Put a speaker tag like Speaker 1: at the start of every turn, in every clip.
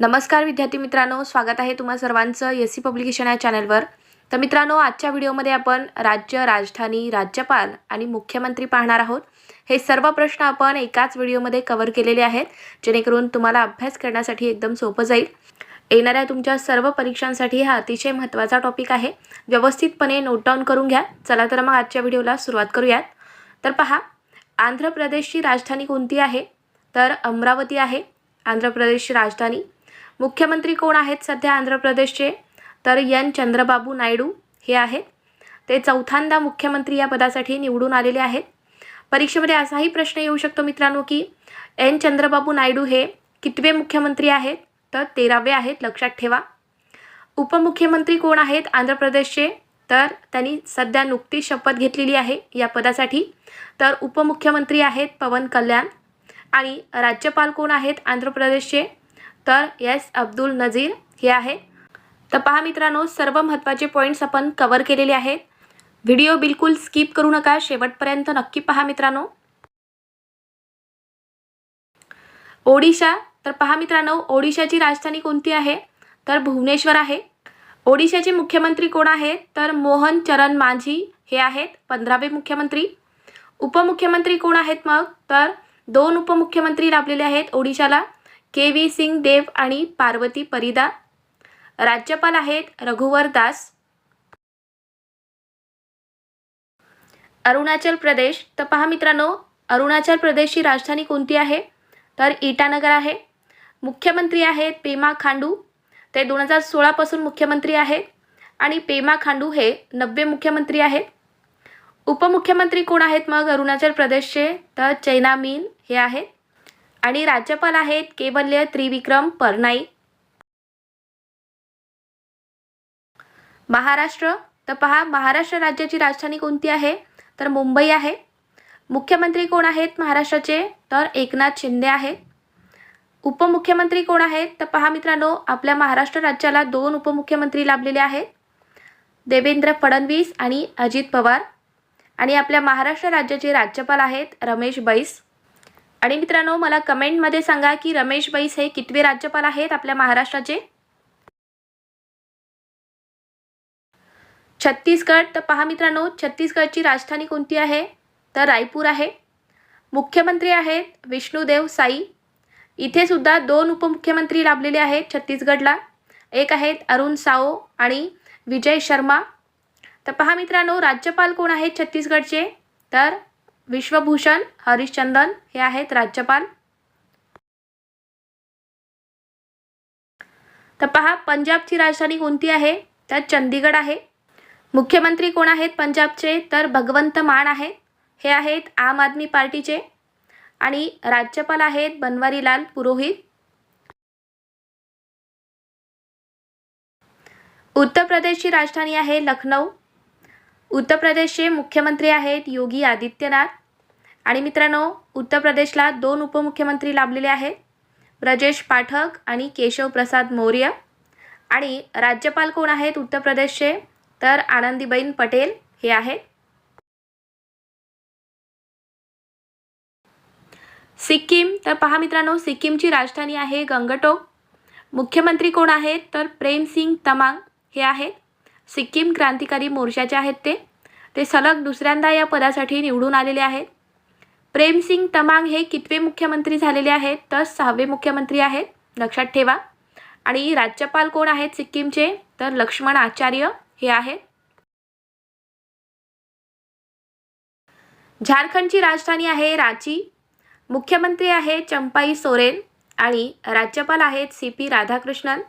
Speaker 1: नमस्कार विद्यार्थी मित्रांनो स्वागत आहे तुम्हा सर्वांचं एस सी पब्लिकेशन या चॅनलवर. तर मित्रांनो आजच्या व्हिडिओमध्ये आपण राज्य राजधानी राज्यपाल आणि मुख्यमंत्री पाहणार आहोत. हे सर्व प्रश्न आपण एकाच व्हिडिओमध्ये कव्हर केलेले आहेत जेणेकरून तुम्हाला अभ्यास करण्यासाठी एकदम सोपं जाईल. येणाऱ्या तुमच्या सर्व परीक्षांसाठी हा अतिशय महत्त्वाचा टॉपिक आहे. व्यवस्थितपणे नोट डाऊन करून घ्या. चला तर मग आजच्या व्हिडिओला सुरुवात करूयात. तर पहा आंध्र प्रदेशची राजधानी कोणती आहे? तर अमरावती आहे. आंध्र प्रदेशची राजधानी मुख्यमंत्री कोण आहेत सध्या आंध्र प्रदेशचे तर एन. चंद्रबाबू नायडू हे आहेत. ते चौथ्यांदा मुख्यमंत्री या पदासाठी निवडून आलेले आहेत. परीक्षेमध्ये असाही प्रश्न येऊ शकतो मित्रांनो की एन. चंद्रबाबू नायडू हे कितवे मुख्यमंत्री आहेत? तर तेरावे आहेत लक्षात ठेवा. उपमुख्यमंत्री कोण आहेत? आंध्र प्रदेशचे तर त्यांनी सध्या नुकतीच शपथ घेतलेली आहे या पदासाठी. तर उपमुख्यमंत्री आहेत पवन कल्याण. आणि राज्यपाल कोण आहेत? आंध्र प्रदेशचे तर येस अब्दुल नझीर हे आहे तर पहा मित्रांनो सर्व महत्त्वाचे पॉईंट्स आपण कवर केलेले आहेत. व्हिडिओ बिलकुल स्किप करू नका शेवटपर्यंत नक्की पहा मित्रांनो. ओडिशा तर पहा मित्रांनो ओडिशाची राजधानी कोणती आहे? तर भुवनेश्वर आहे. ओडिशाचे मुख्यमंत्री कोण आहेत? तर मोहन चरण मांझी हे आहेत पंधरावे मुख्यमंत्री. उपमुख्यमंत्री कोण आहेत मग? तर दोन उपमुख्यमंत्री लाभलेले आहेत ओडिशाला. के व्ही सिंग देव आणि पार्वती परिदा. राज्यपाल आहेत रघुवर दास. अरुणाचल प्रदेश. तर पहा मित्रांनो अरुणाचल प्रदेशची राजधानी कोणती आहे? तर इटानगर आहे. मुख्यमंत्री आहेत पेमा खांडू. ते दोन हजार सोळापासून मुख्यमंत्री आहेत. आणि पेमा खांडू हे नववे मुख्यमंत्री आहेत. उपमुख्यमंत्री कोण आहेत मग? अरुणाचल प्रदेशचे. तर चैना मीन हे आहेत. आणि राज्यपाल आहेत केवल्य त्रिविक्रम परनाई. महाराष्ट्र तर पहा महाराष्ट्र राज्याची राजधानी कोणती आहे? तर मुंबई आहे. मुख्यमंत्री कोण आहेत महाराष्ट्राचे? तर एकनाथ शिंदे आहेत. उपमुख्यमंत्री कोण आहेत? तर पहा मित्रांनो आपल्या महाराष्ट्र राज्याला दोन उपमुख्यमंत्री लाभलेले आहेत. देवेंद्र फडणवीस आणि अजित पवार. आणि आपल्या महाराष्ट्र राज्याचे राज्यपाल आहेत रमेश बैस. आणि मित्रांनो मला कमेंटमध्ये सांगा की रमेश बैस हे कितवे राज्यपाल आहेत आपल्या महाराष्ट्राचे? छत्तीसगड तर पहा मित्रांनो छत्तीसगडची राजधानी कोणती आहे? तर रायपूर आहे. मुख्यमंत्री आहेत विष्णुदेव साई. इथे सुद्धा दोन उपमुख्यमंत्री लाभलेले आहेत छत्तीसगडला. एक आहेत अरुण साओ आणि विजय शर्मा. तर पहा मित्रांनो राज्यपाल कोण आहेत छत्तीसगडचे? तर विश्वभूषण हरिश्चंदन हे आहेत राज्यपाल. तर पहा पंजाबची राजधानी कोणती आहे? तर चंदीगड आहे. मुख्यमंत्री कोण आहेत पंजाबचे? तर भगवंत मान आहेत हे आहेत आम आदमी पार्टीचे. आणि राज्यपाल आहेत बनवारीलाल पुरोहित. उत्तर प्रदेशची राजधानी आहे लखनौ. उत्तर प्रदेशचे मुख्यमंत्री आहेत योगी आदित्यनाथ. आणि मित्रांनो उत्तर प्रदेशला दोन उपमुख्यमंत्री लाभलेले आहेत. ब्रजेश पाठक आणि केशव प्रसाद मौर्य. आणि राज्यपाल कोण आहेत उत्तर प्रदेशचे? तर आनंदीबेन पटेल हे आहेत. सिक्कीम तर पहा मित्रांनो सिक्कीमची राजधानी आहे गंगटोक. मुख्यमंत्री कोण आहेत? तर प्रेमसिंग तमांग हे आहेत. सिक्कीम क्रांतिकारी मोर्चाचे आहेत ते ते सलग दुसऱ्यांदा या पदासाठी निवडून आलेले आहेत. प्रेमसिंग तमांग हे कितवे मुख्यमंत्री झालेले आहेत तर सहावे मुख्यमंत्री आहेत लक्षात ठेवा. आणि राज्यपाल कोण आहेत सिक्कीमचे तर लक्ष्मण आचार्य हे आहेत. झारखंडची राजधानी आहे रांची. मुख्यमंत्री आहे चंपाई सोरेन आणि राज्यपाल आहेत सी पी राधाकृष्णन.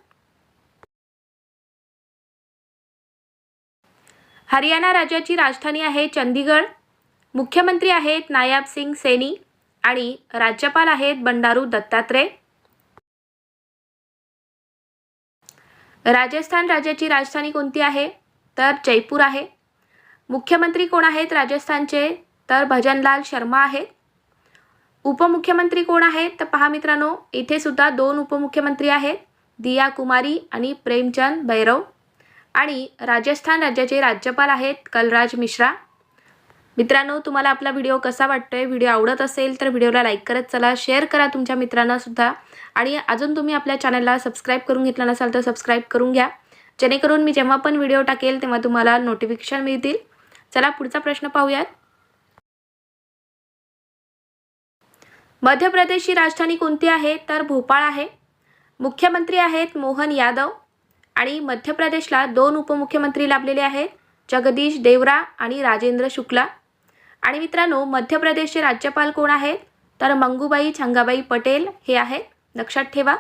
Speaker 1: हरियाणा राज्याची राजधानी आहे चंदीगड मुख्यमंत्री आहेत नायाब सिंग सेनी आणि राज्यपाल आहेत बंडारू दत्तात्रय. राजस्थान राज्याची राजधानी कोणती आहे? तर जयपूर आहे. मुख्यमंत्री कोण आहेत राजस्थानचे? तर भजनलाल शर्मा आहेत. उपमुख्यमंत्री कोण आहेत? तर पहा मित्रांनो इथे सुद्धा दोन उपमुख्यमंत्री आहेत दिया कुमारी आणि प्रेमचंद भैरव. आणि राजस्थान राज्याचे राज्यपाल आहेत कलराज मिश्रा. मित्रांनो तुम्हाला आपला व्हिडिओ कसा वाटतो आहे व्हिडिओ आवडत असेल तर व्हिडिओला लाईक करत चला शेअर करा तुमच्या मित्रांनासुद्धा आणि अजून तुम्ही आपल्या चॅनलला सबस्क्राईब करून घेतला नसाल तर सबस्क्राईब करून घ्या. जेणेकरून मी जेव्हा पण व्हिडिओ टाकेल तेव्हा तुम्हाला नोटिफिकेशन मिळतील. चला पुढचा प्रश्न पाहूयात. मध्य प्रदेशची राजधानी कोणती आहे? तर भोपाळ आहे. मुख्यमंत्री आहेत मोहन यादव. आणि मध्य प्रदेशला दोन उपमुख्यमंत्री लाभलेले आहेत जगदीश देवरा आणि राजेंद्र शुक्ला. आणि मित्रांनो मध्य प्रदेशचे राज्यपाल कोण आहेत? तर मंगूबाई छंगाबाई पटेल हे आहेत. लक्षात ठेवा.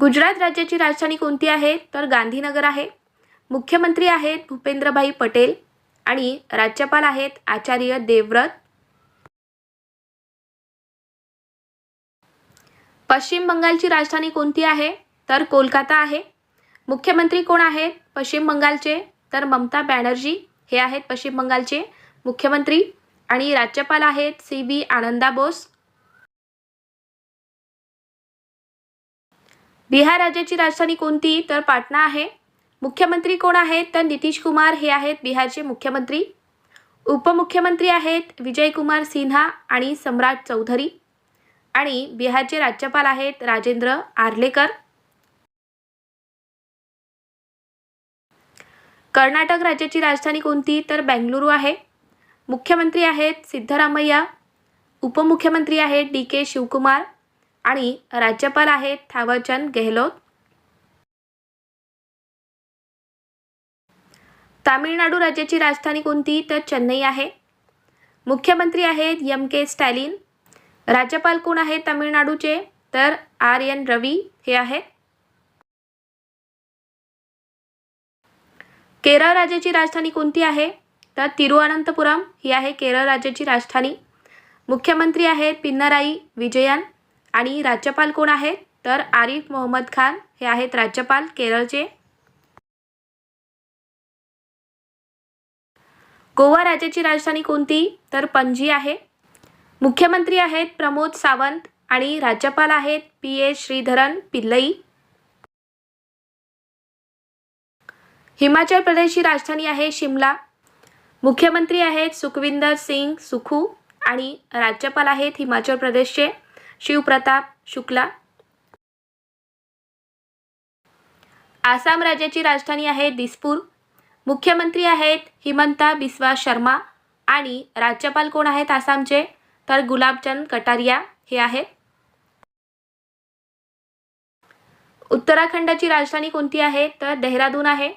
Speaker 1: गुजरात राज्याची राजधानी कोणती आहे? तर गांधीनगर आहे. मुख्यमंत्री आहेत भूपेंद्रभाई पटेल आणि राज्यपाल आहेत आचार्य देवव्रत पश्चिम बंगालची राजधानी कोणती आहे? तर कोलकाता आहे. मुख्यमंत्री कोण आहेत? पश्चिम बंगालचे. तर ममता बॅनर्जी हे आहेत पश्चिम बंगालचे. मुख्यमंत्री आणि राज्यपाल आहेत सी बी आनंदा बोस. बिहार राज्याची राजधानी कोणती? तर पाटणा आहे. मुख्यमंत्री कोण आहेत? तर नितीश कुमार हे आहेत बिहारचे मुख्यमंत्री. उपमुख्यमंत्री आहेत विजयकुमार सिन्हा आणि सम्राट चौधरी. आणि बिहारचे राज्यपाल आहेत राजेंद्र आर्लेकर. कर्नाटक राज्याची राजधानी कोणती? तर बेंगलुरू आहे. मुख्यमंत्री आहेत सिद्धरामय्या. उपमुख्यमंत्री आहेत डी के शिवकुमार. आणि राज्यपाल आहेत थावरचंद गेहलोत. तामिळनाडू राज्याची राजधानी कोणती? तर चेन्नई आहे. मुख्यमंत्री आहेत यम के स्टॅलिन. राज्यपाल कोण आहेत तामिळनाडूचे? तर आर एन रवी हे आहेत. केरळ राज्याची राजधानी कोणती आहे? तर तिरुअनंतपुरम ही आहे केरळ राज्याची राजधानी. मुख्यमंत्री आहेत पिन्नराई विजयन. आणि राज्यपाल कोण आहेत? तर आरिफ मोहम्मद खान हे आहेत राज्यपाल केरळचे. गोवा राज्याची राजधानी कोणती? तर पणजी आहे. मुख्यमंत्री आहेत प्रमोद सावंत आणि राज्यपाल आहेत पी एस श्रीधरन पिल्लई. हिमाचल प्रदेशची राजधानी आहे शिमला. मुख्यमंत्री आहेत सुखविंदर सिंग सुखू आणि राज्यपाल आहेत हिमाचल प्रदेशचे शिवप्रताप शुक्ला. आसाम राज्याची राजधानी आहे दिसपूर. मुख्यमंत्री आहेत हिमंता बिस्वा शर्मा आणि राज्यपाल कोण आहेत आसामचे? तर गुलाबचंद कटारिया हे आहेत. उत्तराखंडाची राजधानी कोणती आहे? तर देहरादून आहे.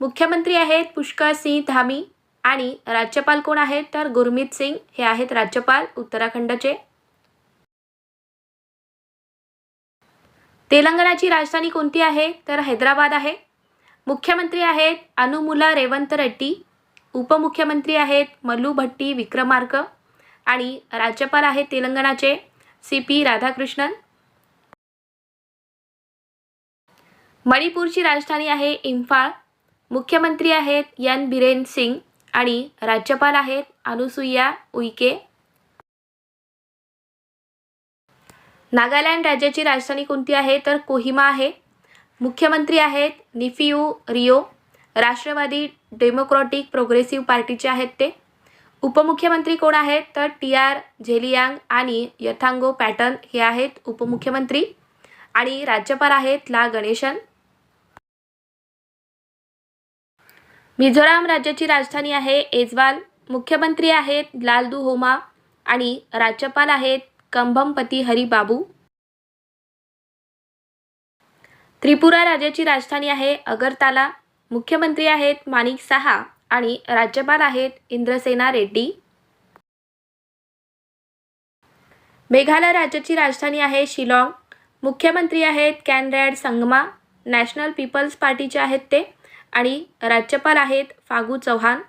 Speaker 1: मुख्यमंत्री आहेत पुष्कर सिंह धामी आणि राज्यपाल कोण आहेत? तर गुरमीत सिंग हे आहेत राज्यपाल उत्तराखंडचे. तेलंगणाची राजधानी कोणती आहे? तर हैदराबाद आहे. मुख्यमंत्री आहेत अनुमुला रेवंत रेड्डी. उपमुख्यमंत्री आहेत मल्लू भट्टी विक्रमार्क. आणि राज्यपाल आहेत तेलंगणाचे सी पी राधाकृष्णन. मणिपूरची राजधानी आहे इम्फाळ. मुख्यमंत्री आहेत यन बिरेन सिंग आणि राज्यपाल आहेत अनुसुईया उईके नागालँड राज्याची राजधानी कोणती आहे? तर कोहिमा आहे. मुख्यमंत्री आहेत निफियू रिओ राष्ट्रवादी डेमोक्रॅटिक प्रोग्रेसिव्ह पार्टीचे आहेत ते. उपमुख्यमंत्री कोण आहेत? तर टी आर झेलियांग आणि यथांगो पॅटर्न हे आहेत उपमुख्यमंत्री. आणि राज्यपाल आहेत ला गणेशन. मिझोराम राज्याची राजधानी आहे एजवाल मुख्यमंत्री आहेत लालदू होमा आणि राज्यपाल आहेत कंभमपती हरी बाबू त्रिपुरा राज्याची राजधानी आहे अगरताला. मुख्यमंत्री आहेत माणिक साहा. आणि राज्यपाल आहेत इंद्रसेना रेड्डी. मेघालय राज्याची राजधानी आहे शिलाँग. मुख्यमंत्री आहेत कॅनरॅड संगमा. नॅशनल पीपल्स पार्टीचे आहेत ते. आणि राज्यपाल आहेत फागू चौहान.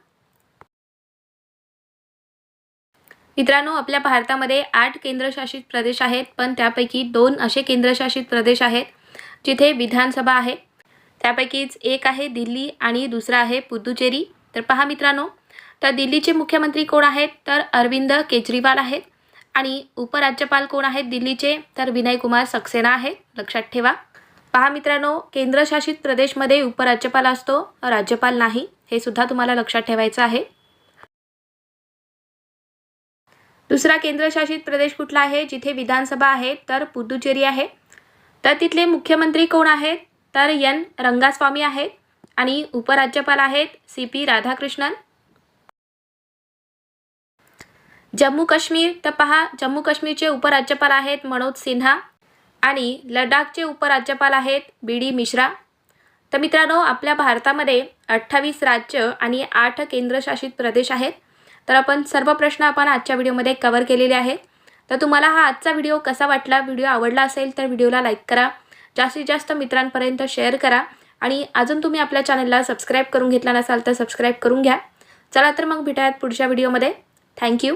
Speaker 1: मित्रांनो आपल्या भारतामध्ये आठ केंद्रशासित प्रदेश आहेत पण त्यापैकी दोन असे केंद्रशासित प्रदेश आहेत जिथे विधानसभा आहे. त्यापैकीच एक आहे दिल्ली आणि दुसरा आहे पुदुचेरी. तर पहा मित्रांनो तर दिल्लीचे मुख्यमंत्री कोण आहेत? तर अरविंद केजरीवाल आहेत. आणि उपराज्यपाल कोण आहेत दिल्लीचे? तर विनय कुमार सक्सेना आहेत. लक्षात ठेवा. पहा मित्रांनो केंद्रशासित प्रदेशमध्ये उपराज्यपाल असतो राज्यपाल नाही. हे सुद्धा तुम्हाला लक्षात ठेवायचं आहे. दुसरा केंद्रशासित प्रदेश कुठला आहे? जिथे विधानसभा आहे तर पुदुचेरी आहे. तर तिथले मुख्यमंत्री कोण आहेत? तर एन रंगास्वामी आहेत. आणि उपराज्यपाल आहेत सी पी राधाकृष्णन. जम्मू काश्मीर तर पहा जम्मू काश्मीरचे उपराज्यपाल आहेत मनोज सिन्हा आणि लडाखचे उपराज्यपाल आहेत बी डी मिश्रा. तर मित्रांनो आपल्या भारतामध्ये अठ्ठावीस राज्य आणि आठ केंद्रशासित प्रदेश आहेत. तर आपण सर्व प्रश्न आपण आजच्या व्हिडिओमध्ये कवर केलेले आहेत. तर तुम्हाला हा आजचा व्हिडिओ कसा वाटला व्हिडिओ आवडला असेल तर व्हिडिओला लाईक करा. जास्तीत जास्त मित्रांपर्यंत शेअर करा. आणि अजून तुम्ही आपल्या चॅनलला सबस्क्राईब करून घेतला नसाल तर सबस्क्राईब करून घ्या. चला तर मग भेटायात पुढच्या व्हिडिओमध्ये थँक्यू